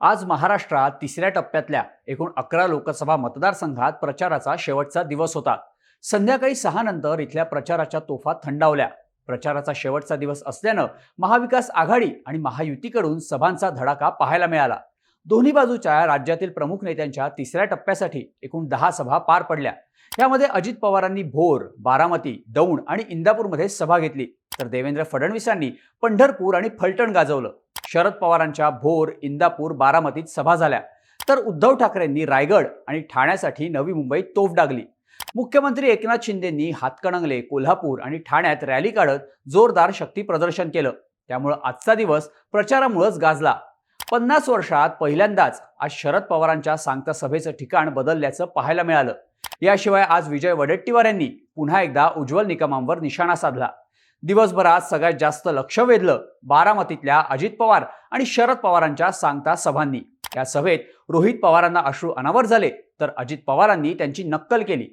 आज महाराष्ट्रात तिसऱ्या टप्प्यातल्या एकूण अकरा लोकसभा मतदारसंघात प्रचाराचा शेवटचा दिवस होता. संध्याकाळी सहा नंतर इथल्या प्रचाराच्या तोफा थंडावल्या. प्रचाराचा शेवटचा दिवस असल्यानं महाविकास आघाडी आणि महायुतीकडून सभांचा धडाका पाहायला मिळाला. दोन्ही बाजूच्या राज्यातील प्रमुख नेत्यांच्या तिसऱ्या टप्प्यासाठी एकूण दहा सभा पार पडल्या. यामध्ये अजित पवारांनी भोर बारामती दौंड आणि इंदापूरमध्ये सभा घेतली. तर देवेंद्र फडणवीसांनी पंढरपूर आणि फलटण गाजवलं. शरद पवारांच्या भोर इंदापूर बारामतीत सभा झाल्या. तर उद्धव ठाकरेंनी रायगड आणि ठाण्यासाठी नवी मुंबईत तोफ डागली. मुख्यमंत्री एकनाथ शिंदेंनी हातकणंगले कोल्हापूर आणि ठाण्यात रॅली काढत जोरदार शक्ती प्रदर्शन केलं. त्यामुळं आजचा दिवस प्रचारामुळंच गाजला. पन्नास वर्षात पहिल्यांदाच आज शरद पवारांच्या सांगता सभेचं ठिकाण बदलल्याचं पाहायला मिळालं. याशिवाय आज विजय वडेट्टीवार यांनी पुन्हा एकदा उज्ज्वल निकमांवर निशाणा साधला. दिवसभरात सगळ्यात जास्त लक्ष वेधलं बारामतीतल्या अजित पवार आणि शरद पवारांच्या सांगता सभांनी. या सभेत रोहित पवारांना अश्रू अनावर झाले तर अजित पवारांनी त्यांची नक्कल केली.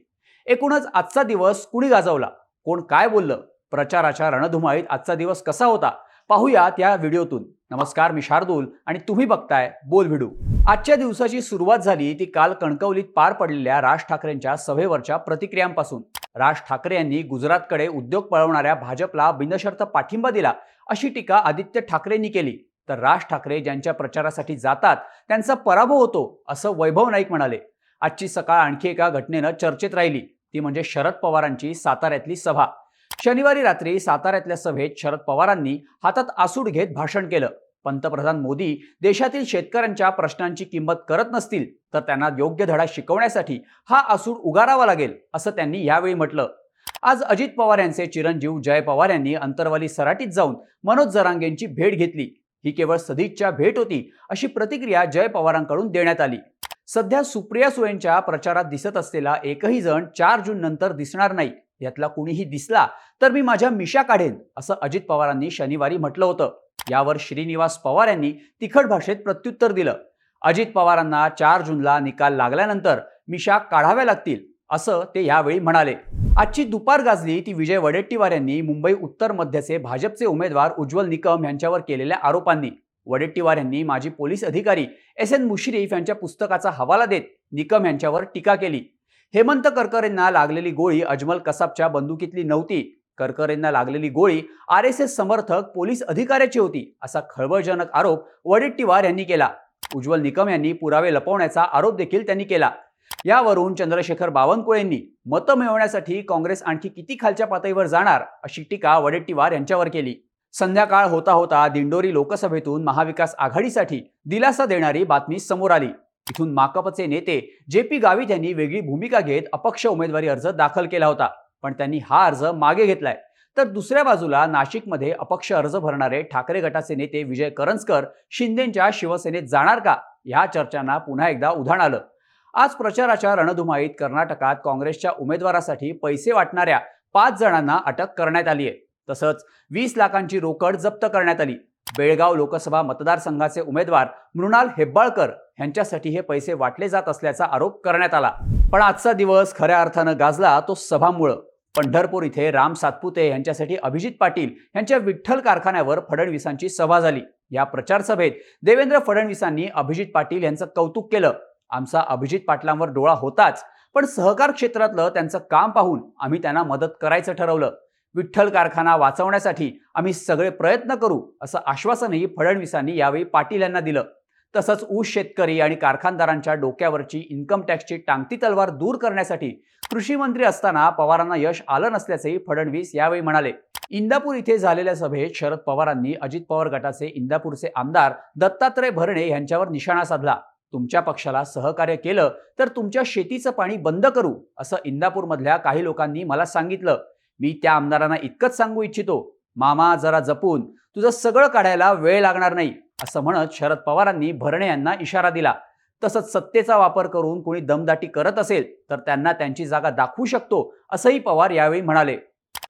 एकूणच आजचा दिवस कुणी गाजवला? कोण काय बोललं? प्रचाराच्या रणधुमाळीत आजचा दिवस कसा होता? पाहूयात या व्हिडिओतून. नमस्कार मी शार्दूल आणि तुम्ही बघताय बोल व्हिडिओ. आजच्या दिवसाची सुरुवात झाली ती काल कणकवलीत पार पडलेल्या राज ठाकरेंच्या सभेवरच्या प्रतिक्रियांपासून. राज ठाकरे यांनी गुजरातकडे उद्योग पळवणाऱ्या भाजपला बिनशर्त पाठिंबा दिला अशी टीका आदित्य ठाकरेंनी केली. तर राज ठाकरे ज्यांच्या प्रचारासाठी जातात त्यांचा पराभव होतो असं वैभव नाईक म्हणाले. आजची सकाळ आणखी एका घटनेनं चर्चेत राहिली. ती म्हणजे शरद पवारांची साताऱ्यातली सभा. शनिवारी रात्री साताऱ्यातल्या सभेत शरद पवारांनी हातात आसूड घेत भाषण केलं. पंतप्रधान मोदी देशातील शेतकऱ्यांच्या प्रश्नांची किंमत करत नसतील तर त्यांना योग्य धडा शिकवण्यासाठी हा आसूड उगारावा लागेल असं त्यांनी यावेळी म्हटलं. आज अजित पवार यांचे चिरंजीव जय पवार यांनी अंतरवाली सराटीत जाऊन मनोज जरांगेंची भेट घेतली. ही केवळ सदिच्छा भेट होती अशी प्रतिक्रिया जय पवारांकडून देण्यात आली. सध्या सुप्रिया सुळेंच्या प्रचारात दिसत असलेला एकही जण चार जून नंतर दिसणार नाही यातला कुणीही दिसला तर मी माझ्या मिशा काढेन असं अजित पवारांनी शनिवारी म्हटलं होतं. यावर श्रीनिवास पवार यांनी तिखट भाषेत प्रत्युत्तर दिलं. अजित पवारांना चार जूनला निकाल लागल्यानंतर मिशा काढाव्या लागतील असं ते यावेळी म्हणाले. आजची दुपार गाजली ती विजय वडेट्टीवार यांनी मुंबई उत्तर मध्यचे भाजपचे उमेदवार उज्ज्वल निकम यांच्यावर केलेल्या आरोपांनी. वडेट्टीवार यांनी माजी पोलीस अधिकारी एस एन मुश्रीफ यांच्या पुस्तकाचा हवाला देत निकम यांच्यावर टीका केली. हेमंत करकरेंना लागलेली गोळी अजमल कसाबच्या बंदुकीतली नव्हती. करकरेंना लागलेली गोळी आर एस एस समर्थक पोलीस अधिकाऱ्याची होती असा खळबळजनक आरोप वडेट्टीवार यांनी केला. उज्ज्वल निकम यांनी पुरावे लपवण्याचा आरोप देखील त्यांनी केला. यावरून चंद्रशेखर बावनकुळेंनी मतं मिळवण्यासाठी काँग्रेस आणखी किती खालच्या पातळीवर जाणार अशी टीका वडेट्टीवार यांच्यावर केली. संध्याकाळ होता होता दिंडोरी लोकसभेतून महाविकास आघाडीसाठी दिलासा देणारी बातमी समोर आली. इथून माकपचे नेते जे पी गावित यांनी वेगळी भूमिका घेत अपक्ष उमेदवारी अर्ज दाखल केला होता. पण त्यांनी हा अर्ज मागे घेतलाय. तर दुसऱ्या बाजूला नाशिकमध्ये अपक्ष अर्ज भरणारे ठाकरे गटाचे नेते विजय करंजकर शिंदेच्या शिवसेनेत जाणार का? या चर्चांना पुन्हा एकदा उधाण आलं. आज प्रचाराच्या रणधुमाळीत कर्नाटकात काँग्रेसच्या उमेदवारासाठी पैसे वाटणाऱ्या पाच जणांना अटक करण्यात आली आहे तसंच वीस लाखांची रोकड जप्त करण्यात आली. बेळगाव लोकसभा मतदारसंघाचे उमेदवार मृणाल हेब्बाळकर यांच्यासाठी हे पैसे वाटले जात असल्याचा आरोप करण्यात आला. पण आजचा दिवस खऱ्या अर्थानं गाजला तो सभामुळं. पंढरपूर इथे राम सातपुते यांच्यासाठी अभिजित पाटील यांच्या विठ्ठल कारखान्यावर फडणवीसांची सभा झाली. या प्रचार सभेत देवेंद्र फडणवीसांनी अभिजित पाटील यांचं कौतुक केलं. आमचा अभिजित पाटलांवर डोळा होताच पण सहकार क्षेत्रातलं त्यांचं काम पाहून आम्ही त्यांना मदत करायचं ठरवलं. विठ्ठल कारखाना वाचवण्यासाठी आम्ही सगळे प्रयत्न करू असं आश्वासनही फडणवीसांनी यावेळी पाटील यांना दिलं. तसंच ऊस शेतकरी आणि कारखानदारांच्या डोक्यावरची इन्कम टॅक्सची टांगती तलवार दूर करण्यासाठी कृषी मंत्री असताना पवारांना यश आलं नसल्याचंही फडणवीस यावेळी म्हणाले. इंदापूर इथे झालेल्या सभेत शरद पवारांनी अजित पवार गटाचे इंदापूरचे आमदार दत्तात्रय भरणे यांच्यावर निशाणा साधला. तुमच्या पक्षाला सहकार्य केलं तर तुमच्या शेतीचं पाणी बंद करू असं इंदापूरमधल्या काही लोकांनी मला सांगितलं. मी त्या आमदारांना इतकंच सांगू इच्छितो मामा जरा जपून तुझं सगळं काढायला वेळ लागणार नाही असं म्हणत शरद पवारांनी भरणे यांना इशारा दिला. तसंच सत्तेचा वापर करून कोणी दमदाटी करत असेल तर त्यांना त्यांची जागा दाखवू शकतो असंही पवार यावेळी म्हणाले.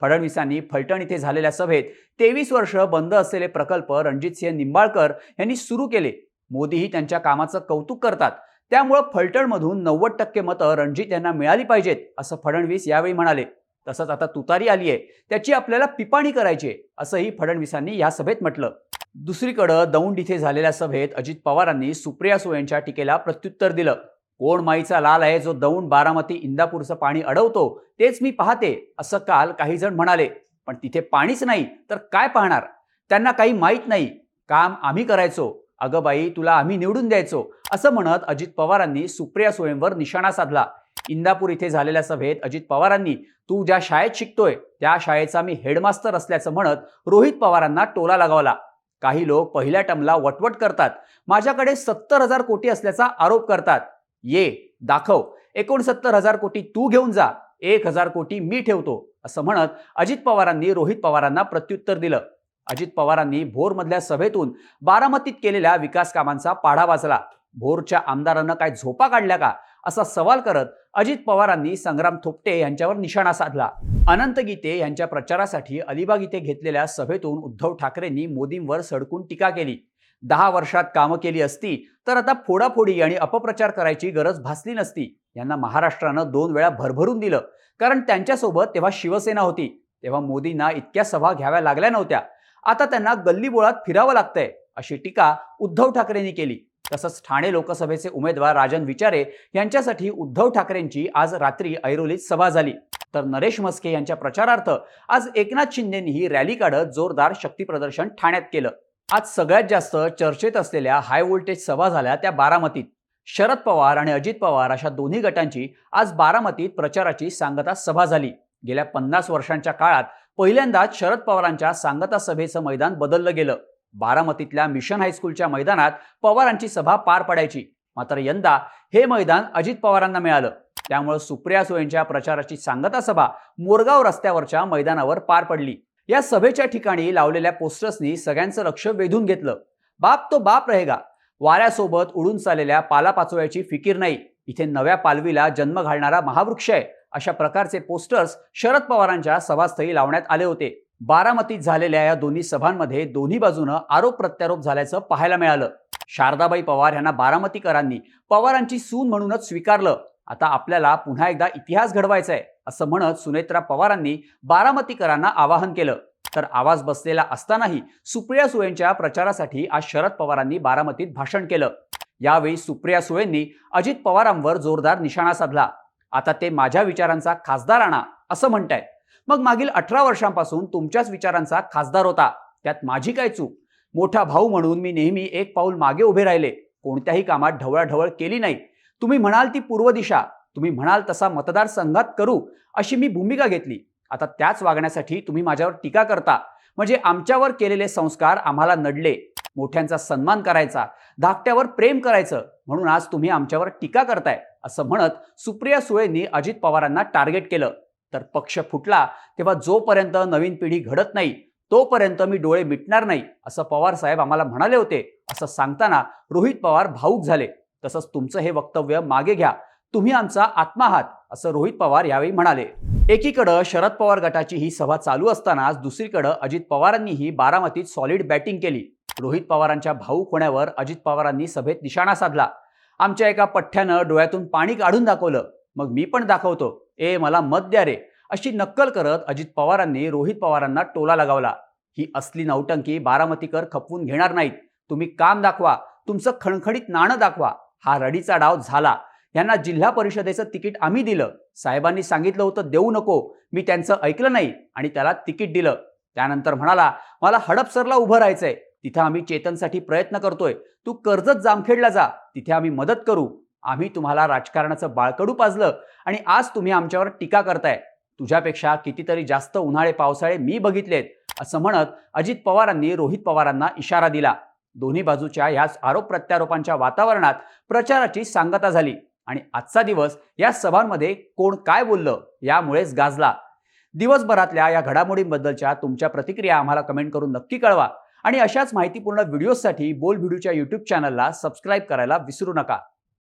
फडणवीसांनी फलटण इथे झालेल्या सभेत तेवीस वर्ष बंद असलेले प्रकल्प रणजितसिंह निंबाळकर यांनी सुरू केले. मोदीही त्यांच्या कामाचं कौतुक करतात. त्यामुळं फलटणमधून नव्वद टक्के मतं रणजित यांना मिळाली पाहिजेत असं फडणवीस यावेळी म्हणाले. तसंच आता तुतारी आली आहे त्याची आपल्याला पिपाणी करायची आहे असंही फडणवीसांनी या सभेत म्हटलं. दुसरीकडं दौंड इथे झालेल्या सभेत अजित पवारांनी सुप्रिया सुळेंच्या टीकेला प्रत्युत्तर दिलं. कोण माईचा लाल आहे जो दौंड बारामती इंदापूरचं पाणी अडवतो तेच मी पाहते असं काल काही जण म्हणाले. पण तिथे पाणीच नाही तर काय पाहणार? त्यांना काही माहीत नाही. काम आम्ही करायचो. अगं बाई तुला आम्ही निवडून द्यायचो असं म्हणत अजित पवारांनी सुप्रिया सुळेंवर निशाणा साधला. इंदापूर इथे झालेल्या सभेत अजित पवारांनी तू ज्या शाळेत शिकतोय त्या शाळेचा मी हेडमास्टर असल्याचं म्हणत रोहित पवारांना टोला लगावला. काही लोक पहिल्या टर्मला वटवट करतात. माझ्याकडे सत्तर हजार कोटी असल्याचा आरोप करतात. ये दाखव. एकोणसत्तर हजार कोटी तू घेऊन जा. एक हजार कोटी मी ठेवतो. असं म्हणत अजित पवारांनी रोहित पवारांना प्रत्युत्तर दिलं. अजित पवारांनी भोरमधल्या सभेतून बारामतीत केलेल्या विकास कामांचा पाढा वाचला. भोरच्या आमदारानं काय झोपा काढल्या का? असा सवाल करत अजित पवारांनी संग्राम थोपटे यांच्यावर निशाणा साधला. अनंत गीते यांच्या प्रचारासाठी अलिबाग इथे घेतलेल्या सभेतून उद्धव ठाकरेंनी मोदींवर सडकून टीका केली. दहा वर्षात कामं केली असती तर आता फोडाफोडी आणि अपप्रचार करायची गरज भासली नसती. यांना महाराष्ट्रानं दोन वेळा भरभरून दिलं. कारण त्यांच्यासोबत तेव्हा शिवसेना होती. तेव्हा मोदींना इतक्या सभा घ्याव्या लागल्या नव्हत्या. आता त्यांना गल्लीबोळात फिरावं लागतंय अशी टीका उद्धव ठाकरेंनी केली. तसंच ठाणे लोकसभेचे उमेदवार राजन विचारे यांच्यासाठी उद्धव ठाकरेंची आज रात्री ऐरोलीत सभा झाली. तर नरेश मस्के यांच्या प्रचारार्थ आज एकनाथ शिंदेंनीही रॅली काढत जोरदार शक्तीप्रदर्शन ठाण्यात केलं. आज सगळ्यात जास्त चर्चेत असलेल्या हाय व्होल्टेज सभा झाल्या त्या बारामतीत. शरद पवार आणि अजित पवार अशा दोन्ही गटांची आज बारामतीत प्रचाराची सांगता सभा झाली. गेल्या पन्नास वर्षांच्या काळात पहिल्यांदाच शरद पवारांच्या सांगता सभेचं मैदान बदललं गेलं. बारामतीतल्या मिशन हायस्कूलच्या मैदानात पवारांची सभा पार पडायची. मात्र यंदा हे मैदान अजित पवारांना मिळालं. त्यामुळे सुप्रिया सुळेंच्या प्रचाराची सांगता सभा मोरगाव रस्त्यावरच्या मैदानावर पार पडली. या सभेच्या ठिकाणी लावलेल्या पोस्टर्सनी सगळ्यांचं लक्ष वेधून घेतलं. बाप तो बाप रहेगा. वाऱ्यासोबत उडून चाललेल्या पालापाचोळ्याची फिकीर नाही. इथे नव्या पालवीला जन्म घालणारा महावृक्ष आहे. अशा प्रकारचे पोस्टर्स शरद पवारांच्या सभास्थळी लावण्यात आले होते. बारामतीत झालेल्या या दोन्ही सभांमध्ये दोन्ही बाजूनं आरोप प्रत्यारोप झाल्याचं पाहायला मिळालं. शारदाबाई पवार यांना बारामतीकरांनी पवारांची सून म्हणूनच स्वीकारलं. आता आपल्याला पुन्हा एकदा इतिहास घडवायचा आहे असं म्हणत सुनेत्रा पवारांनी बारामतीकरांना आवाहन केलं. तर आवाज बसलेला असतानाही सुप्रिया सुळेंच्या प्रचारासाठी आज शरद पवारांनी बारामतीत भाषण केलं. यावेळी सुप्रिया सुळेंनी अजित पवारांवर जोरदार निशाणा साधला. आता ते माझ्या विचारांचा खासदार आणा असं म्हणतायत. मग मागील अठरा वर्षांपासून तुमच्याच विचारांचा खासदार होता. त्यात माझी काय चूक? मोठा भाऊ म्हणून मी नेहमी एक पाऊल मागे उभे राहिले. कोणत्याही कामात ढवळाढवळ केली नाही. तुम्ही म्हणाल ती पूर्व दिशा. तुम्ही म्हणाल तसा मतदारसंघात करू अशी मी भूमिका घेतली. आता त्याच वागण्यासाठी तुम्ही माझ्यावर टीका करता. म्हणजे आमच्यावर केलेले संस्कार आम्हाला नडले. मोठ्यांचा सन्मान करायचा. धाकट्यावर प्रेम करायचं. म्हणून आज तुम्ही आमच्यावर टीका करताय असं म्हणत सुप्रिया सुळेंनी अजित पवारांना टार्गेट केलं. तर पक्ष फुटला तेव्हा जोपर्यंत नवीन पिढी घडत नाही तोपर्यंत मी डोळे मिटणार नाही असं पवार साहेब आम्हाला म्हणाले होते. असं सांगताना रोहित पवार भाऊक झाले. तसंच तुमचं हे वक्तव्य मागे घ्या. तुम्ही आमचा आत्मा आहात असं रोहित पवार यावेळी म्हणाले. एकीकडं शरद पवार गटाची ही सभा चालू असतानाच दुसरीकडं अजित पवारांनीही बारामतीत सॉलिड बॅटिंग केली. रोहित पवारांच्या भाऊक होण्यावर अजित पवारांनी सभेत निशाणा साधला. आमच्या एका पठ्ठ्यानं डोळ्यातून पाणी काढून दाखवलं. मग मी पण दाखवतो. ए मला मत द्या रे. अशी नक्कल करत अजित पवारांनी रोहित पवारांना टोला लगावला. ही असली नौटंकी बारामतीकर खपवून घेणार नाहीत. तुम्ही काम दाखवा. तुमचं खणखणीत नाणं दाखवा. हा रडीचा डाव झाला. यांना जिल्हा परिषदेचं तिकीट आम्ही दिलं. साहेबांनी सांगितलं होतं देऊ नको. मी त्यांचं ऐकलं नाही. आणि त्याला तिकीट दिलं. त्यानंतर म्हणाला मला हडपसरला उभं राहायचंय. तिथं आम्ही चेतनसाठी प्रयत्न करतोय. तू कर्जत जामखेडला जा. तिथे आम्ही मदत करू. आम्ही तुम्हाला राजकारणाचं बाळकडू पाजलं आणि आज तुम्ही आमच्यावर टीका करताय. तुझ्यापेक्षा कितीतरी जास्त उन्हाळे पावसाळे मी बघितलेत असं म्हणत अजित पवारांनी रोहित पवारांना इशारा दिला. दोन्ही बाजूच्या ह्याच आरोप प्रत्यारोपांच्या वातावरणात प्रचाराची सांगता झाली आणि आजचा दिवस या सभांमध्ये कोण काय बोललं यामुळेच गाजला. दिवसभरातल्या या घडामोडींबद्दलच्या तुमच्या प्रतिक्रिया आम्हाला कमेंट करून नक्की कळवा आणि अशाच माहितीपूर्ण व्हिडिओसाठी बोल व्हिडिओच्या यूट्यूब चॅनलला सबस्क्राईब करायला विसरू नका.